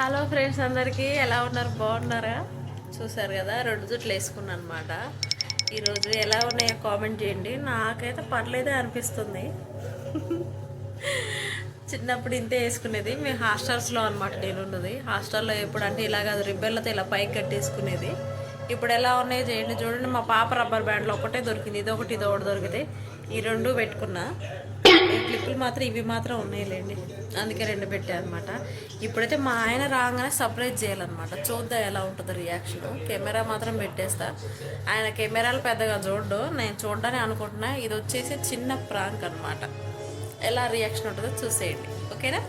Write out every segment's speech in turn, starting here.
Hello friends అందరికీ ఎలా ఉన్నారు? బాగున్నారా? చూసారు కదా రెండు జుట్లు వేసుకున్నాను అనమాట ఈరోజు ఎలా ఉన్నాయో కామెంట్ చేయండి. నాకైతే పర్లేదే అనిపిస్తుంది. చిన్నప్పుడు ఇంతే వేసుకునేది. మేము హాస్టల్స్లో అనమాట నేను ఉన్నది హాస్టల్లో ఎప్పుడు అంటే ఇలా కాదు రిబ్బెన్లతో ఇలా పైకి కట్టేసుకునేది. ఇప్పుడు ఎలా ఉన్నాయో చేయండి. చూడండి మా పాప రబ్బర్ బ్యాండ్లో ఒకటే దొరికింది. ఇది ఒకటి ఇది ఒకటి దొరికితే ఈ రెండు పెట్టుకున్నా. క్లిప్పులు మాత్రం ఇవి మాత్రం ఉన్నాయిలేండి. అందుకే రెండు పెట్టా అనమాట ఇప్పుడైతే మా ఆయన రాగానే సర్ప్రైజ్ చేయాలన్నమాట. చూద్దాం ఎలా ఉంటుందో రియాక్షన్. కెమెరా మాత్రం పెట్టేస్తా. ఆయన కెమెరాలు పెద్దగా చూడడు. నేను చూడడానికి అనుకుంటున్నా. ఇది వచ్చేసి చిన్న ప్రాంక్ అనమాట ఎలా రియాక్షన్ ఉంటుందో చూసేయండి. ఓకేనా?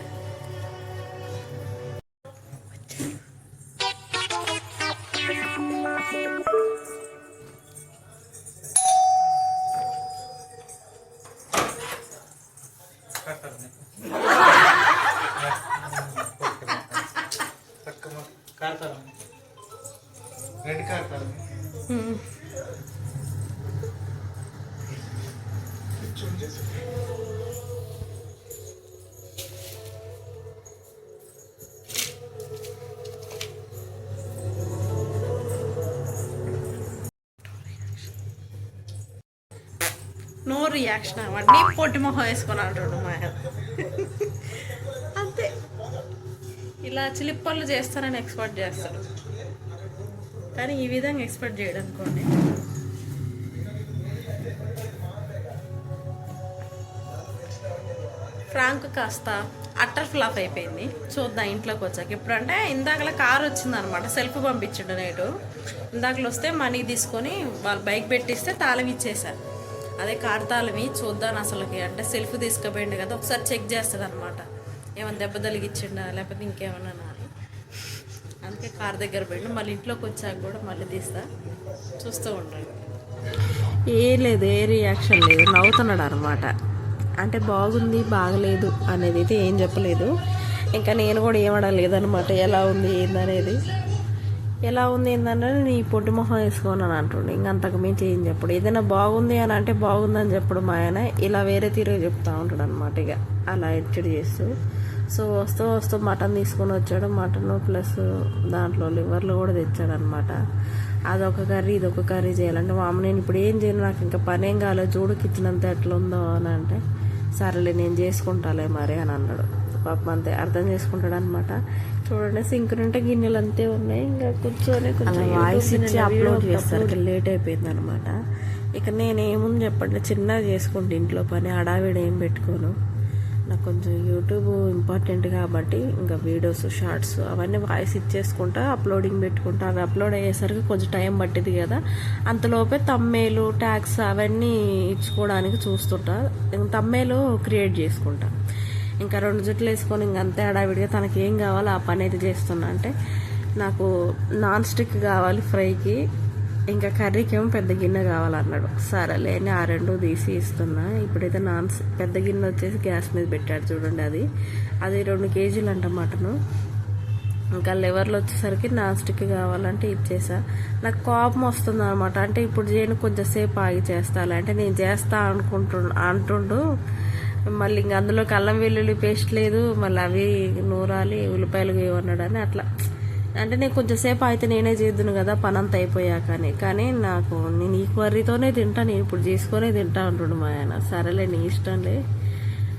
రియాక్షన్ అవ్వండి. పొట్టి మొహం వేసుకొని అంటాడు మా ఆయన అంతే. ఇలా చిలిప్పళ్ళు చేస్తారని ఎక్స్పెక్ట్ చేస్తారు. కానీ ఈ విధంగా ఎక్స్పెక్ట్ చేయడం అనుకోండి ఫ్రాంక్ కాస్త అట్టర్ ఫ్లాప్ అయిపోయింది. చూద్దాం ఇంట్లోకి వచ్చాక. ఎప్పుడంటే ఇందాకలా కార్ వచ్చిందనమాట. సెల్ఫ్ పంపించిండు నేటు ఇందాకలు వస్తే మనీ తీసుకొని వాళ్ళు బైక్ పెట్టిస్తే తాళం ఇచ్చేసారు అదే కార్ చూద్దాను అసలుకి. అంటే సెల్ఫ్ తీసుకుపోయిండు కదా ఒకసారి చెక్ చేస్తుంది అనమాట ఏమైనా దెబ్బ తలిగిచ్చిండా లేకపోతే ఇంకేమన్నా అని. అందుకే కార్ దగ్గర పోయిండు. మళ్ళీ ఇంట్లోకి వచ్చాక కూడా మళ్ళీ తీస్తా. చూస్తూ ఉండండి. ఏ లేదు ఏ రియాక్షన్ లేదు. నవ్వుతున్నాడు అనమాట అంటే బాగుంది బాగలేదు అనేది అయితే ఏం చెప్పలేదు. ఇంకా నేను కూడా ఏమడలేదు అనమాట ఎలా ఉంది ఏందనేది. ఎలా ఉంది ఏంటంటే నీ పొట్టి మొహం అని అంటుండే. ఇంక అంతకు మించి ఏం చెప్పడు. ఏదైనా బాగుంది అని అంటే బాగుందని చెప్పడు మా ఆయన. ఇలా వేరే తీరు చెప్తా ఉంటాడు అనమాట ఇక. అలా ఎచ్చడి చేస్తూ. సో వస్తూ వస్తూ మటన్ తీసుకొని వచ్చాడు. మటన్ ప్లస్ దాంట్లో లివర్లు కూడా తెచ్చాడు అనమాట అదొక కర్రీ ఇదొక కర్రీ చేయాలంటే మా అమ్మ నేను ఇప్పుడు ఏం చేయను? నాకు ఇంకా పని ఏం కాలేదు చూడు కిచెన్ అంతా ఎట్లా ఉందో అని అంటే సరేలే నేను చేసుకుంటాలే మరి అని అన్నాడు. పాపం అంతే. అర్థం చేసుకుంటాడు అనమాట చూడండి. సింక్ ఉంటే గిన్నెలు అంతే ఉన్నాయి. ఇంకా కూర్చొని కొంచెం వాయిస్ ఇచ్చి అప్లోడ్ చేస్తారు లేట్ అయిపోయింది అనమాట ఇక నేనేముంది చెప్పండి. చిన్నగా చేసుకుంటే ఇంట్లో పని. హడావిడి ఏం పెట్టుకోను. నాకు కొంచెం యూట్యూబ్ ఇంపార్టెంట్ కాబట్టి ఇంకా వీడియోస్ షార్ట్స్ అవన్నీ వాయిస్ ఇచ్చేసుకుంటా అప్లోడింగ్ పెట్టుకుంటా. అవి అప్లోడ్ అయ్యేసరికి కొంచెం టైం పట్టింది కదా. అంతలోపే తమ్మేలు ట్యాగ్స్ అవన్నీ ఇచ్చుకోవడానికి చూస్తుంటా. తమ్మేలు క్రియేట్ చేసుకుంటా. ఇంకా రెండు జుట్లు వేసుకొని ఇంక అంతే హడావిడిగా తనకి ఏం కావాలో ఆ పని అయితే చేస్తున్నా. అంటే నాకు నాన్ స్టిక్ కావాలి ఫ్రైకి ఇంకా కర్రీకి ఏమో పెద్ద గిన్నె కావాలన్నాడు. సరేలే అని ఆ రెండు తీసి ఇస్తున్నా. ఇప్పుడైతే నాన్ పెద్ద గిన్నె వచ్చేసి గ్యాస్ మీద పెట్టాడు చూడండి అది. అది రెండు కేజీలు అంట మటను. ఇంకా లెవర్లు వచ్చేసరికి నాన్ స్టిక్ కావాలంటే ఇచ్చేసా. నాకు కోపం వస్తుంది అనమాట అంటే ఇప్పుడు చేయను కొంచెం సేపు ఆగి చేస్తాలే. అంటే నేను చేస్తా అనుకుంటు అంటుండు. మళ్ళీ ఇంక అందులో అల్లం వెల్లుల్లి పేస్ట్ లేదు మళ్ళీ అవి నూరాలి ఉల్లిపాయలు ఏమన్నాడు అని అట్లా. అంటే నేను కొంచెం సేపు అయితే నేనే చేద్దును కదా పని అంతా అయిపోయాకని. కానీ నాకు నేను ఈ కర్రీతోనే తింటా నేను ఇప్పుడు చేసుకొనే తింటా అంటుండు మా ఆయన. సరేలే నీ ఇష్టంలే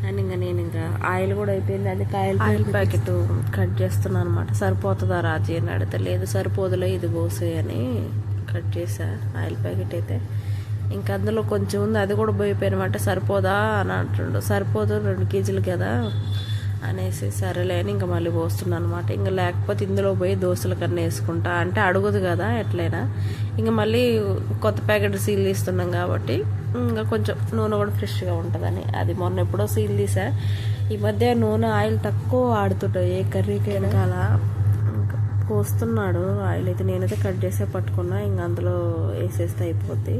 అని ఇంకా నేను ఇంకా ఆయిల్ కూడా అయిపోయింది అది ఆయిల్ ఆయిల్ ప్యాకెట్. కట్ చేస్తున్నాను అనమాట సరిపోతుందా రాజీ అని అడిగితే లేదు సరిపోదులే ఇది పోసే అని కట్ చేసా ఆయిల్ ప్యాకెట్ అయితే. ఇంకా అందులో కొంచెం ఉంది అది కూడా పోయిపోయినమాట సరిపోదా అని అంటుండు. సరిపోదు రెండు కేజీలు కదా అనేసి సరేలే అని ఇంకా మళ్ళీ పోస్తున్నాను అనమాట ఇంకా లేకపోతే ఇందులో పోయి దోశల కన్నా వేసుకుంటా. అంటే అడుగుదు కదా ఎట్లయినా. ఇంకా మళ్ళీ కొత్త ప్యాకెట్ సీల్ తీస్తున్నాం కాబట్టి ఇంకా కొంచెం నూనె కూడా ఫ్రెష్గా ఉంటుందని. అది మొన్న ఎప్పుడో సీల్ తీసా. ఈ మధ్య నూనె ఆయిల్ తక్కువ ఆడుతుంటాయి ఏ కర్రీకైనా. అలా పోస్తున్నాడు. ఆయిల్ అయితే నేనైతే కట్ చేసే పట్టుకున్నా ఇంకా అందులో వేసేస్తే అయిపోద్ది.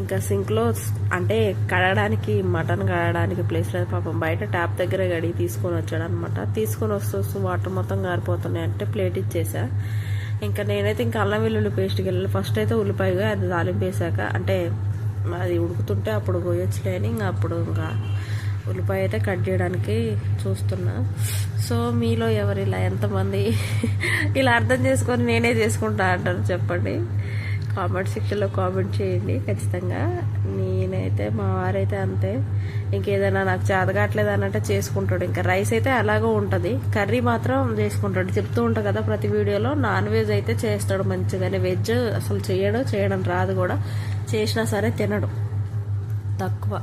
ఇంకా సింక్లో అంటే కడగడానికి మటన్ కడగడానికి ప్లేస్ లేదు. పాపం బయట ట్యాప్ దగ్గర గడిగి తీసుకొని వచ్చాడు అనమాట తీసుకొని వస్తూ వస్తూ వాటర్ మొత్తం గారిపోతున్నాయి అంటే ప్లేట్ ఇచ్చేసా. ఇంకా నేనైతే ఇంకా అల్లం వెల్లుల్లి పేస్ట్కి వెళ్ళాలి. ఫస్ట్ అయితే ఉల్లిపాయగా అది తాలింపు వేసాక అంటే అది ఉడుకుతుంటే అప్పుడు పోయొచ్చులే అని ఇంకా అప్పుడు ఇంకా ఉల్లిపాయ అయితే కట్ చేయడానికి చూస్తున్నా. సో మీలో ఎవరు ఇలా ఎంతమంది ఇలా అర్థం చేసుకొని నేనే చేసుకుంటా అంటారు చెప్పండి. కామెంట్ సెక్షన్లో కామెంట్ చేయండి ఖచ్చితంగా. నేనైతే మా వారైతే అంతే. ఇంకేదైనా నాకు చేతగాట్లేదు అన్నట్టు చేసుకుంటాడు. ఇంకా రైస్ అయితే అలాగో ఉంటుంది. కర్రీ మాత్రం చేసుకుంటాడు. చెప్తూ ఉంటా కదా ప్రతి వీడియోలో నాన్ వెజ్ అయితే చేస్తాడు మంచిగానే. వెజ్ అసలు చేయడు చేయడం రాదు కూడా. చేసినా సరే తినడు. తక్కువ.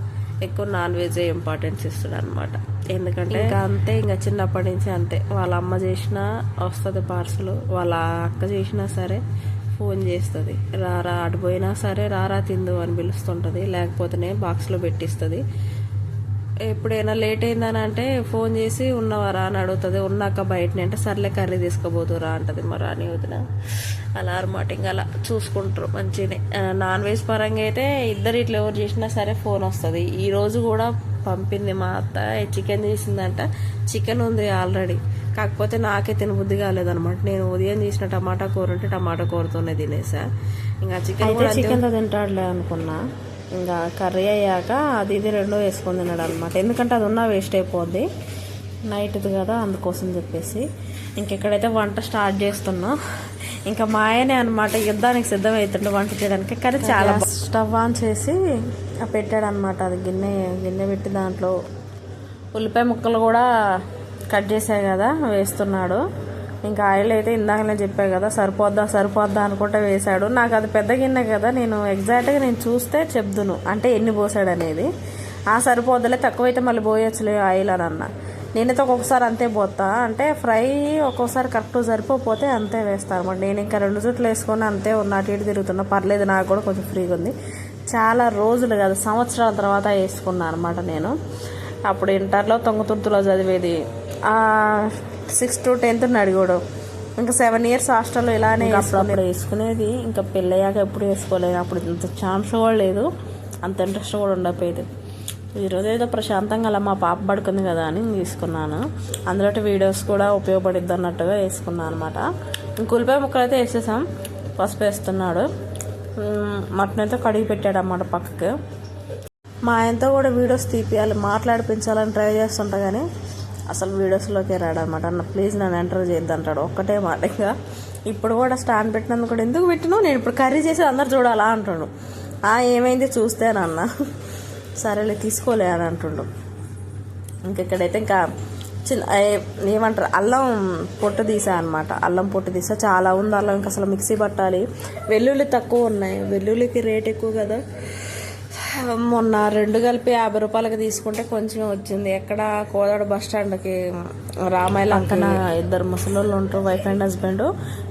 ఎక్కువ నాన్ వెజ్ ఇంపార్టెన్స్ ఇస్తాడు అనమాట ఎందుకంటే ఇంకా అంతే ఇంకా చిన్నప్పటి నుంచి అంతే. వాళ్ళ అమ్మ చేసినా వస్తుంది పార్సల్ వాళ్ళ అక్క చేసినా సరే ఫోన్ చేస్తుంది. రారా అటుపోయినా సరే రారా తిందు అని పిలుస్తుంటుంది. లేకపోతేనే బాక్స్లో పెట్టిస్తుంది. ఎప్పుడైనా లేట్ అయిందని అంటే ఫోన్ చేసి ఉన్నవారా అని అడుగుతుంది. ఉన్నాక బయటనే అంటే సర్లే కర్రీ తీసుకోబోతురా అంటది. మరి అని వదిన. అలా అనమాట ఇంకా అలా చూసుకుంటారు మంచిగానే. నాన్ వెజ్ పరంగా అయితే ఇద్దరు ఇట్లా ఎవరు చేసినా సరే ఫోన్ వస్తుంది. ఈ రోజు కూడా పంపింది మా అత్త. చికెన్ చేసిందంట. చికెన్ ఉంది ఆల్రెడీ. కాకపోతే నాకే తినబుద్ధి కాలేదనమాట నేను ఉదయం చేసిన టమాటా కూర ఉంటే టమాటా కూరతోనే తినేసా. ఇంకా చికెన్ కూడా చికెన్తో తింటాడులే అనుకున్నా. ఇంకా కర్రీ అయ్యాక అది ఇది రెండో వేసుకొని తిన్నాడు అనమాట ఎందుకంటే అది ఉన్నా వేస్ట్ అయిపోద్ది. నైట్ది కదా అందుకోసం చెప్పేసి. ఇంకెక్కడైతే వంట స్టార్ట్ చేస్తున్నా ఇంకా మా ఆయనే అనమాట యుద్ధానికి సిద్ధమవుతుండే వంట చేయడానికి. కానీ చాలా స్టవ్ ఆన్ చేసి పెట్టాడు అనమాట అది గిన్నె గిన్నె పెట్టి దాంట్లో ఉల్లిపాయ ముక్కలు కూడా కట్ చేసాయి కదా వేస్తున్నాడు. ఇంకా ఆయిల్ అయితే ఇందాకనే చెప్పాను కదా సరిపోద్దా సరిపోద్దా అనుకుంటే వేశాడు. నాకు అది పెద్ద గిన్నె కదా నేను ఎగ్జాక్ట్గా నేను చూస్తే చెప్దును. అంటే ఎన్ని పోసాడు అనేది. ఆ సరిపోద్దలే తక్కువైతే మళ్ళీ పోయొచ్చులే ఆయిల్ అని అన్న. నేనైతే ఒక్కొక్కసారి అంతే పోతా. అంటే ఫ్రై ఒక్కొక్కసారి కరెక్ట్ సరిపోతే అంతే వేస్తాను అనమాట. నేను ఇంకా రెండు జుట్లు వేసుకొని అంతే ఉన్న అటు ఇటు తిరుగుతున్నా. పర్లేదు నాకు కూడా కొంచెం ఫ్రీగా ఉంది. చాలా రోజులు కాదు సంవత్సరాల తర్వాత వేసుకున్నాను అనమాట నేను. అప్పుడు ఇంటర్లో తొంగతుర్తులో చదివేది. సిక్స్ టు టెన్త్ అడిగాడు ఇంకా సెవెన్ ఇయర్స్ హాస్టల్లో ఇలానే అప్పుడప్పుడు వేసుకునేది. ఇంకా పెళ్ళయ్యాక ఎప్పుడు వేసుకోలేదు. అప్పుడు ఇంత ఛాన్స్ కూడా లేదు. అంత ఇంట్రెస్ట్ కూడా ఉండకపోయేది. ఈరోజు ఏదో ప్రశాంతంగా అలా మా పాప పడుకుంది కదా అని తీసుకున్నాను. అందులో వీడియోస్ కూడా ఉపయోగపడిద్ది అన్నట్టుగా వేసుకున్నాను అనమాట ఇంక ఉల్లిపాయ ముక్కలు అయితే వేసేసాం. పసుపు వేస్తున్నాడు. మటన్ అయితే కడిగి పెట్టాడు అన్నమాట పక్కకి. మా ఆయనతో కూడా వీడియోస్ తీపియాలి. మాట్లాడిపించాలని ట్రై చేస్తుంటా కానీ అసలు వీడియోస్లోకి రాడనమాట అన్న ప్లీజ్ నన్ను ఎంటర్ చేయొద్దు అంటాడు. ఒక్కటే మాట ఇంకా. ఇప్పుడు కూడా స్టాండ్ పెట్టినందుకు కూడా ఎందుకు పెట్టినావు నేను ఇప్పుడు కర్రీ చేసి అందరు చూడాలా అంటాడు. ఆ ఏమైంది చూస్తేనన్న సరేలే తీసుకోలే అని అంటుండు. ఇంకెక్కడైతే ఇంకా చిన్న ఏమంటారు అల్లం పొట్టు తీసా అనమాట అల్లం పొట్టు తీసా. చాలా ఉంది అల్లం. ఇంకా అసలు మిక్సీ పట్టాలి. వెల్లుల్లి తక్కువ ఉన్నాయి. వెల్లుల్లికి రేట్ ఎక్కువ కదా. మొన్న రెండు కలిపి యాభై రూపాయలకి తీసుకుంటే కొంచెం వచ్చింది. ఎక్కడ? కోదాడ బస్ స్టాండ్కి రామాయణ అంకన ఇద్దరు ముసలోళ్ళు ఉంటారు వైఫ్ అండ్ హస్బెండ్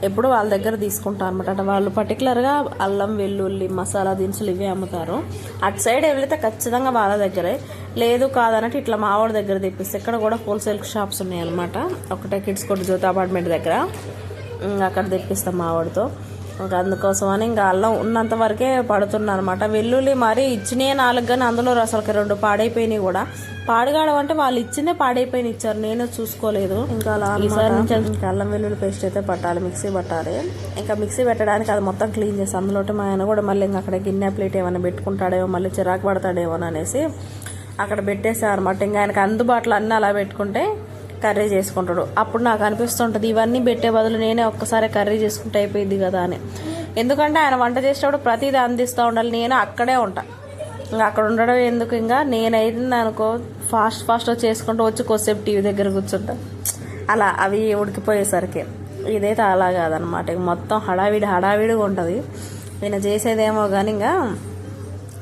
ఎప్పుడు వాళ్ళ దగ్గర తీసుకుంటారు అనమాట అంటే వాళ్ళు పర్టికులర్గా అల్లం వెల్లుల్లి మసాలా దినుసులు ఇవి అమ్ముతారు. అటు సైడ్ వెళ్తే ఖచ్చితంగా వాళ్ళ దగ్గరే. లేదు కాదన్నట్టు ఇట్లా మావాడి దగ్గర తెప్పిస్తే ఇక్కడ కూడా హోల్సేల్ షాప్స్ ఉన్నాయి అనమాట ఒకటే కిడ్స్ కొట్టు జ్యోతి అపార్ట్మెంట్ దగ్గర. అక్కడ తెప్పిస్తాం మావాడితో ఇంకా అందుకోసం అని ఇంకా అల్లం ఉన్నంత వరకే పడుతున్నా అనమాట వెల్లుల్లి మరి ఇచ్చినాయి నాలుగు కానీ అందులో అసలు రెండు పాడైపోయినాయి కూడా. పాడుగాడం అంటే వాళ్ళు ఇచ్చిందే పాడైపోయిన ఇచ్చారు. నేను చూసుకోలేదు. ఇంకా అలా ఈసారి నుంచి ఇంకా అల్లం వెల్లుల్లి పేస్ట్ అయితే పట్టాలి. మిక్సీ పట్టాలి. ఇంకా మిక్సీ పెట్టడానికి అది మొత్తం క్లీన్ చేసి అందులో మా ఆయన కూడా మళ్ళీ ఇంకా అక్కడ గిన్నె ప్లేట్ ఏమైనా పెట్టుకుంటాడేమో మళ్ళీ చిరాకు పడతాడేమో అనేసి అక్కడ పెట్టేసారు అనమాట ఇంకా ఆయనకు అందుబాటులో అన్నీ అలా పెట్టుకుంటే కర్రీ చేసుకుంటాడు. అప్పుడు నాకు అనిపిస్తుంటుంది ఇవన్నీ పెట్టే బదులు నేనే ఒక్కసారి కర్రీ చేసుకుంటే అయిపోయింది కదా అని. ఎందుకంటే ఆయన వంట చేసేటప్పుడు ప్రతిదీ అందిస్తూ ఉండాలి నేను అక్కడే ఉంటా. ఇంకా అక్కడ ఉండడం ఎందుకు? ఇంకా నేనైతే అనుకో ఫాస్ట్ ఫాస్ట్గా చేసుకుంటూ వచ్చి కొద్దిసేపు టీవీ దగ్గర కూర్చుంటా. అలా అవి ఉడికిపోయేసరికి. ఇదైతే అలా కాదనమాట. ఇక మొత్తం హడావిడి హడావిడిగా ఉంటుంది. నేను చేసేదేమో కానీ ఇంకా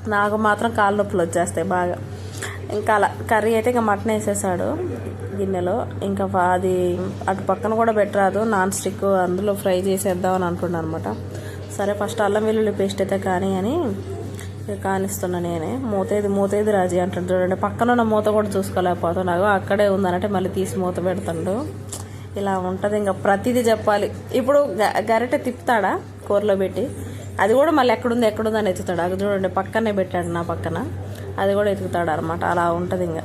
నాకు మాత్రం కాళ్ళ నొప్పులు వచ్చేస్తాయి బాగా. ఇంకా అలా కర్రీ అయితే ఇంకా మటన్ వేసేసాడు గిన్నెలో. ఇంకా అది అటు పక్కన కూడా పెట్టరాదు. నాన్ స్టిక్ అందులో ఫ్రై చేసేద్దాం అని అంటున్నాను అనమాట సరే ఫస్ట్ అల్లం వెల్లుల్లి పేస్ట్ అయితే కానీ అని కానిస్తున్నా నేనే. మూతేది మూతేది రాజీ అంటాడు చూడండి. పక్కన ఉన్న మూత కూడా చూసుకోలేకపోతున్నాగు అక్కడే ఉందనంటే మళ్ళీ తీసి మూత పెడతాడు. ఇలా ఉంటుంది. ఇంకా ప్రతిదీ చెప్పాలి. ఇప్పుడు గ- గరిటె తిప్పుతాడా కూరలో పెట్టి? అది కూడా మళ్ళీ ఎక్కడుంది ఎక్కడుంది అని ఎత్తుతాడు. అది చూడండి పక్కనే పెట్టాడు నా పక్కన. అది కూడా ఎతుకుతాడు అనమాట అలా ఉంటుంది ఇంకా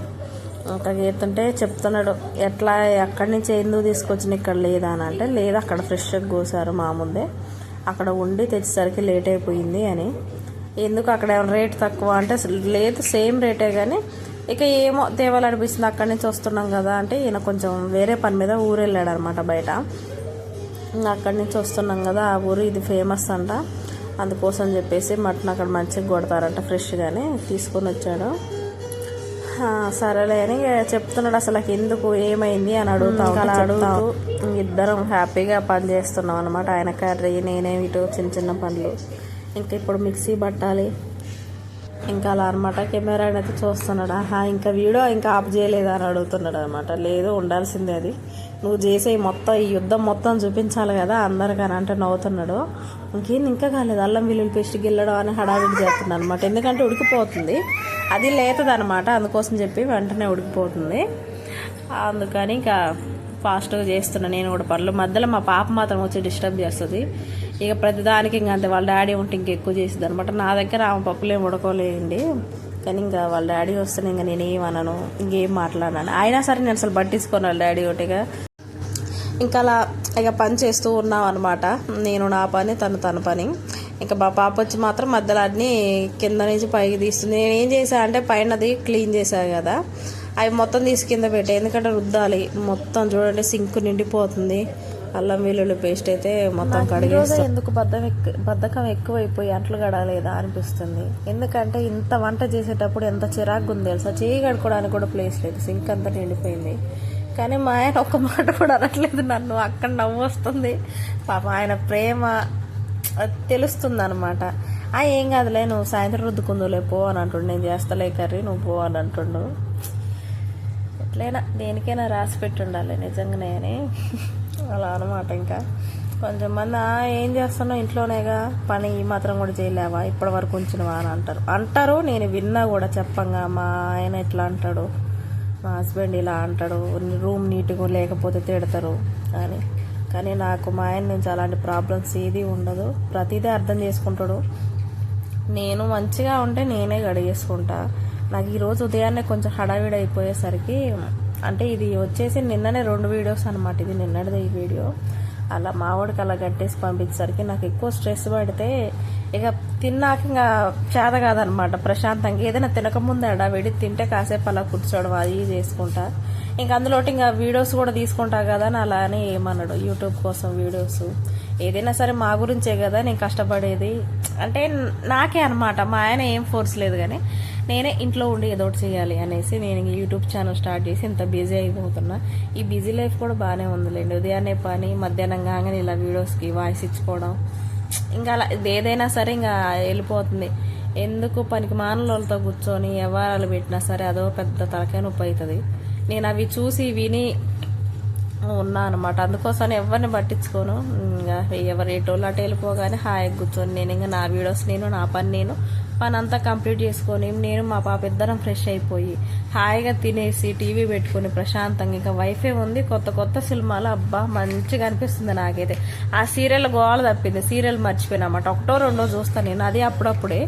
ఇంకా ఎత్తుంటే చెప్తున్నాడు ఎట్లా ఎక్కడి నుంచి ఎందుకు తీసుకొచ్చిన ఇక్కడ లేదా? అని అంటే లేదు అక్కడ ఫ్రెష్గా కోసారు మా ముందే. అక్కడ ఉండి తెచ్చేసరికి లేట్ అయిపోయింది అని. ఎందుకు అక్కడ ఏమైనా రేట్ తక్కువ? అంటే లేదు సేమ్ రేటే కానీ ఇక ఏమో దేవాలు అనిపిస్తుంది. అక్కడి నుంచి వస్తున్నాం కదా అంటే ఈయన కొంచెం వేరే పని మీద ఊరు వెళ్ళాడు అనమాట బయట. అక్కడి నుంచి వస్తున్నాం కదా ఆ ఊరు ఇది ఫేమస్ అంట. అందుకోసం చెప్పేసి మటన్ అక్కడ మంచిగా కొడతారంట ఫ్రెష్గానే తీసుకొని వచ్చాడు. సరేలే అని చెప్తున్నాడు అసలు నాకు ఎందుకు ఏమైంది అని అడుగుతా అలా అడుగుతూ ఇద్దరం హ్యాపీగా పని చేస్తున్నాం అనమాట ఆయన కర్రీ నేనే ఇటు చిన్న చిన్న పనులు. ఇంకా ఇప్పుడు మిక్సీ పట్టాలి. ఇంకా అలా అనమాట కెమెరా అయితే చూస్తున్నాడు? ఆహా ఇంకా వీడియో ఇంకా ఆఫ్ చేయలేదా అని అడుగుతున్నాడు అనమాట లేదు ఉండాల్సిందే అది. నువ్వు చేసే మొత్తం ఈ యుద్ధం మొత్తం చూపించాలి కదా అందరికని అంటే నవ్వుతున్నాడు. ఇంకేం ఇంకా కాలేదు అల్లం వెల్లుల్లి పేస్ట్ గిల్లడం అని హడావిడి చేస్తున్నాడు అనమాట ఎందుకంటే ఉడికిపోతుంది. అది లేతదనమాట అందుకోసం చెప్పి వెంటనే ఉడికిపోతుంది. అందుకని ఇంకా ఫాస్ట్గా చేస్తున్నా నేను కూడా పనులు. మధ్యలో మా పాప మాత్రం వచ్చి డిస్టర్బ్ చేస్తుంది. ఇక ప్రతిదానికి ఇంకా అంతే వాళ్ళ డాడీ ఉంటే ఇంకెక్కువ చేసింది అనమాట నా దగ్గర ఆమె పప్పులు ఏమి ఉడకోలేండి. కానీ ఇంకా వాళ్ళ డాడీ వస్తే ఇంకా నేను అనను ఇంకేం మాట్లాడను. అయినా సరే నేను అసలు పట్టించుకోను వాళ్ళ డాడీ ఒకటిగా. ఇంకా అలా ఇక పని చేస్తూ ఉన్నాం అనమాట నేను నా పని తను తన పని. ఇంకా మా పాప వచ్చి మాత్రం మధ్యలో అన్ని కింద నుంచి పైకి తీస్తుంది. నేను ఏం చేశా అంటే పైనది క్లీన్ చేశా కదా. అవి మొత్తం తీసి కింద పెట్టా. ఎందుకంటే రుద్దాలి. మొత్తం చూడండి సింక్ నిండిపోతుంది. అల్లం వెల్లుల్లి పేస్ట్ అయితే మొత్తం కడిగేస్తా. ఎందుకు బద్దం ఎక్కు బద్ధకం ఎక్కువైపోయి అంట్లు గడలేదా అనిపిస్తుంది. ఎందుకంటే ఇంత వంట చేసేటప్పుడు ఎంత చిరాకు ఉంది తెలుసా? చేయి కడుకోవడానికి కూడా ప్లేస్ లేదు. సింక్ అంతా నిండిపోయింది. కానీ మా ఆయన ఒక్క మాట కూడా అనట్లేదు నన్ను. అక్కడ నవ్వు వస్తుంది. పాప ఆయన ప్రేమ తెలుస్తుంది అనమాట ఆ ఏం కాదులే నువ్వు సాయంత్రం రుద్దుకుందులే పో అని అంటుండు. నేను చేస్తలే కర్రీ నువ్వు పో అని అంటుండు. ఎట్లయినా దేనికైనా రాసి పెట్టుండాలి నిజంగానే అని. అలా అనమాట ఇంకా. కొంచెం మంది "ఆ, ఏం చేస్తున్నావు ఇంట్లోనేగా? పని ఈ మాత్రం కూడా చేయలేవా? ఇప్పటి వరకు ఉంచినవా అని అంటారు. అంటారు నేను విన్నా కూడా చెప్పంగా మా ఆయన ఎట్లా అంటాడు. మా హస్బెండ్ ఇలా అంటాడు రూమ్ నీట్గా లేకపోతే తిడతారు అని. కానీ నాకు మా ఆయన నుంచి అలాంటి ప్రాబ్లమ్స్ ఏది ఉండదు. ప్రతిదీ అర్థం చేసుకుంటాడు. నేను మంచిగా ఉంటే నేనే గడిగేసుకుంటా. నాకు ఈరోజు ఉదయాన్నే కొంచెం హడావిడి అయిపోయేసరికి అంటే ఇది వచ్చేసి నిన్ననే రెండు వీడియోస్ అనమాట ఇది నిన్నటిది ఈ వీడియో అలా మావాడికి అలా కట్టేసి పంపించేసరికి నాకు ఎక్కువ స్ట్రెస్ పడితే ఇక తిన్నాక ఇంకా చేత కాదనమాట ప్రశాంతంగా. ఏదైనా తినకముందు హడావిడి తింటే కాసేపు అలా కూర్చోవడం అది చేసుకుంటా. ఇంకా అందులో ఇంకా వీడియోస్ కూడా తీసుకుంటా కదా అని అలా అని ఏమన్నాడు యూట్యూబ్ కోసం వీడియోస్. ఏదైనా సరే మా గురించే కదా నేను కష్టపడేది. అంటే నాకే అనమాట మా ఆయన ఏం ఫోర్స్ లేదు కానీ నేనే ఇంట్లో ఉండి ఏదో ఒకటి చేయాలి అనేసి నేను యూట్యూబ్ ఛానల్ స్టార్ట్ చేసి ఇంత బిజీ అయిపోతున్నా. ఈ బిజీ లైఫ్ కూడా బాగానే ఉందిలేండి. ఉదయాన్నే పని మధ్యాహ్నం కాగానే ఇలా వీడియోస్కి వాయిస్ ఇచ్చుకోవడం. ఇంకా అలా ఇది ఏదైనా సరే ఇంకా వెళ్ళిపోతుంది. ఎందుకు పనికి మానవులతో కూర్చొని వ్యవహారాలు పెట్టినా సరే అదో పెద్ద తలకాయ నొప్పి అవుతుంది. నేను అవి చూసి విని ఉన్నా అనమాట అందుకోసం ఎవరిని పట్టించుకోను. ఇంకా ఎవరు ఎటోళ్ళు అటు వెళ్ళిపోగానే హాయిగా కూర్చొని నేను ఇంకా నా వీడియోస్ నేను నా పని నేను పని అంతా కంప్లీట్ చేసుకొని నేను మా పాప ఇద్దరం ఫ్రెష్ అయిపోయి హాయిగా తినేసి టీవీ పెట్టుకొని ప్రశాంతంగా ఇంకా వైఫై ఉంది. కొత్త కొత్త సినిమాలు అబ్బా మంచిగా అనిపిస్తుంది నాకైతే. ఆ సీరియల్ గోల తప్పింది. సీరియల్ మర్చిపోయినా అన్నమాట. ఒకటో రెండో చూస్తాను నేను. అదే అప్పుడప్పుడే.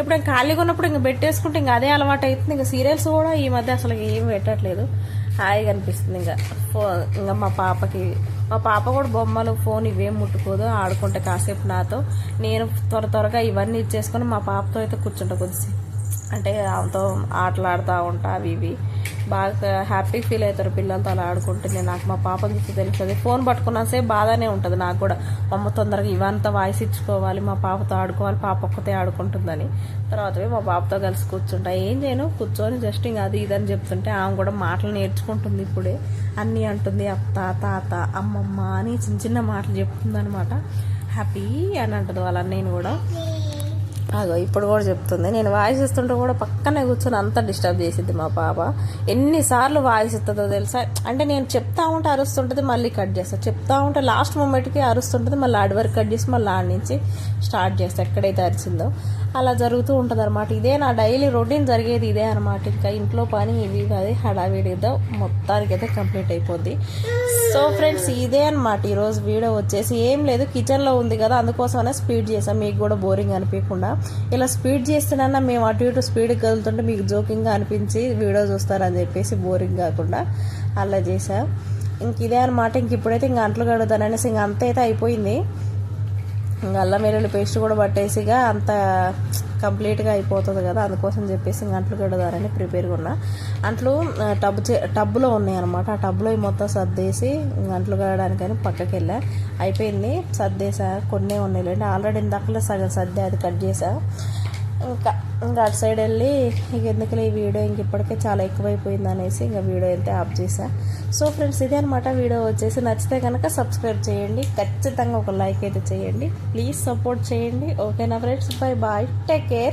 ఇప్పుడు ఇంకా ఖాళీగా ఉన్నప్పుడు ఇంకా పెట్టేసుకుంటే ఇంకా అదే అలవాటు అవుతుంది ఇంకా సీరియల్స్ కూడా ఈ మధ్య అసలు ఏం పెట్టట్లేదు. హాయిగా అనిపిస్తుంది ఇంకా. ఫో ఇంకా మా పాపకి మా పాప కూడా బొమ్మలు ఫోన్ ఇవేం ముట్టుకోదు ఆడుకుంటే కాసేపు నాతో. నేను త్వర త్వరగా ఇవన్నీ ఇచ్చేసుకొని మా పాపతో అయితే కూర్చుంటా కొద్దిసేపు. అంటే ఆమెతో ఆటలాడుతూ ఉంటా అవి ఇవి. బాగా హ్యాపీ ఫీల్ అవుతారు పిల్లలతో అలా ఆడుకుంటుంది నాకు మా పాప చూస్తే తెలుస్తుంది. ఫోన్ పట్టుకున్నాసేపు బాగానే ఉంటుంది నాకు కూడా. అమ్మ తొందరగా ఇవంతా వాయిస్ ఇచ్చుకోవాలి మా పాపతో ఆడుకోవాలి పాప ఒక్కతే ఆడుకుంటుందని. తర్వాత మా పాపతో కలిసి కూర్చుంటా. ఏం చేయను? కూర్చొని జస్ట్ ఇంకా అది ఇదని చెప్తుంటే ఆమె కూడా మాటలు నేర్చుకుంటుంది ఇప్పుడే. అన్నీ అంటుంది అత్త తాత అమ్మమ్మ అని చిన్న చిన్న మాటలు చెప్తుంది అనమాట హ్యాపీ అని అంటుంది వాళ్ళ నేను కూడా. అగో ఇప్పుడు కూడా చెప్తుంది. నేను వాయిస్ ఇస్తుంటే కూడా పక్కనే కూర్చొని అంత డిస్టర్బ్ చేసింది మా పాప. ఎన్నిసార్లు వాయిస్ ఇస్తుందో తెలుసా? అంటే నేను చెప్తా ఉంటే అరుస్తుంటుంది మళ్ళీ కట్ చేస్తాను చెప్తా ఉంటే లాస్ట్ మూమెంట్కి అరుస్తుంటుంది మళ్ళీ ఆడి వరకు కట్ చేసి మళ్ళీ ఆడి నుంచి స్టార్ట్ చేస్తాను ఎక్కడైతే అరిచిందో. అలా జరుగుతూ ఉంటుంది అనమాట ఇదే నా డైలీ రొటీన్ జరిగేది ఇదే అనమాట ఇంకా ఇంట్లో పని ఇవి అది హడావిడితో మొత్తానికి అయితే కంప్లీట్ అయిపోద్ది. సో ఫ్రెండ్స్ ఇదే అనమాట ఈరోజు వీడియో వచ్చేసి ఏం లేదు కిచెన్లో ఉంది కదా అందుకోసమనే స్పీడ్ చేసాం మీకు కూడా బోరింగ్ అనిపించకుండా ఇలా స్పీడ్ చేస్తేనన్నా మేము అటు ఇటు స్పీడ్కి వెళ్తుంటే మీకు జోకింగ్గా అనిపించి వీడియో చూస్తారని చెప్పేసి బోరింగ్ కాకుండా అలా చేసా ఇంక ఇదే అనమాట ఇంక ఇప్పుడైతే ఇంక అంట్లు కడుగుతాను అనేసి ఇంక అంత అయితే అయిపోయింది. అల్లం వెల్లుల్లి పేస్ట్ కూడా పట్టేసిగా అంత కంప్లీట్గా అయిపోతుంది కదా అందుకోసం చెప్పేసి ఇంక అంట్లు కడదారని ప్రిపేర్గా ఉన్నా అంట్లు టబ్ చే టబ్లో ఉన్నాయి అనమాట ఆ టబ్లో మొత్తం సర్దేసి అంట్లు కడడానికని పక్కకి వెళ్ళా అయిపోయింది సర్దేసా కొన్నే ఉన్నాయిలేండి ఆల్రెడీ ఇందాకలో సగం సర్దే అది కట్ చేసా. ఇంకా ఇంకా అటు సైడ్ వెళ్ళి ఇక ఎందుకులే ఈ వీడియో ఇంక ఇప్పటికే చాలా ఎక్కువైపోయింది అనేసి ఇంకా వీడియో అయితే ఆఫ్ చేసా సో ఫ్రెండ్స్ ఇదే అనమాట వీడియో వచ్చేసి. నచ్చితే కనుక సబ్స్క్రైబ్ చేయండి. ఖచ్చితంగా ఒక లైక్ అయితే చేయండి. ప్లీజ్ సపోర్ట్ చేయండి. ఓకేనా friends? Bye bye. Take care.